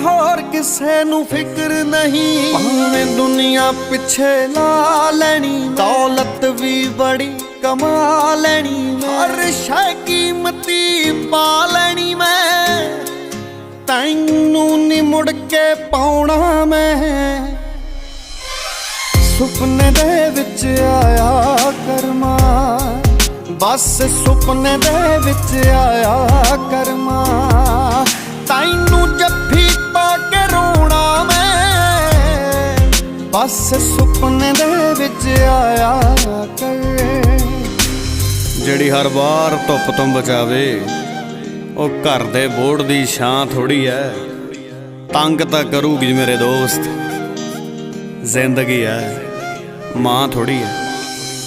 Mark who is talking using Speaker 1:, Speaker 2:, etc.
Speaker 1: ਹੋਰ ਕਿਸੇ ਨੂੰ ਫਿਕਰ ਨਹੀਂ। ਭਾਵੇਂ ਦੁਨੀਆ ਪਿੱਛੇ ਲਾ ਲੈਣੀ, ਦੌਲਤ ਵੀ ਬੜੀ ਕਮਾ ਲੈਣੀ ਹਰ ਸ਼ੈ ਕੀਮਤੀ ਪਾ ਲੈਣੀ ਮੈਂ। ਤੈਨੂੰ ਨੀ ਮੁੜ ਕੇ ਪਾਉਣਾ ਮੈਂ। ਸੁਪਨੇ ਦੇ ਵਿੱਚ ਆਇਆ ਕਰਮਾ। ਬਸ ਸੁਪਨੇ ਦੇ ਵਿੱਚ ਆਇਆ ਕਰਮਾ। ਬਸ ਸੁਪਨੇ ਦੇ ਵਿੱਚ ਆਇਆ ਕਰ। ਜਿਹੜੀ ਹਰ ਵਾਰ ਧੁੱਪ ਤੋਂ ਬਚਾਵੇ, ਉਹ ਘਰ ਦੇ ਬੋਰਡ ਦੀ ਛਾਂ ਥੋੜੀ ਐ। ਤੰਗ ਤਾਂ ਕਰੂਗੀ ਮੇਰੇ ਦੋਸਤ। ਜ਼ਿੰਦਗੀ ਐ। ਮਾਂ ਥੋੜੀ ਐ।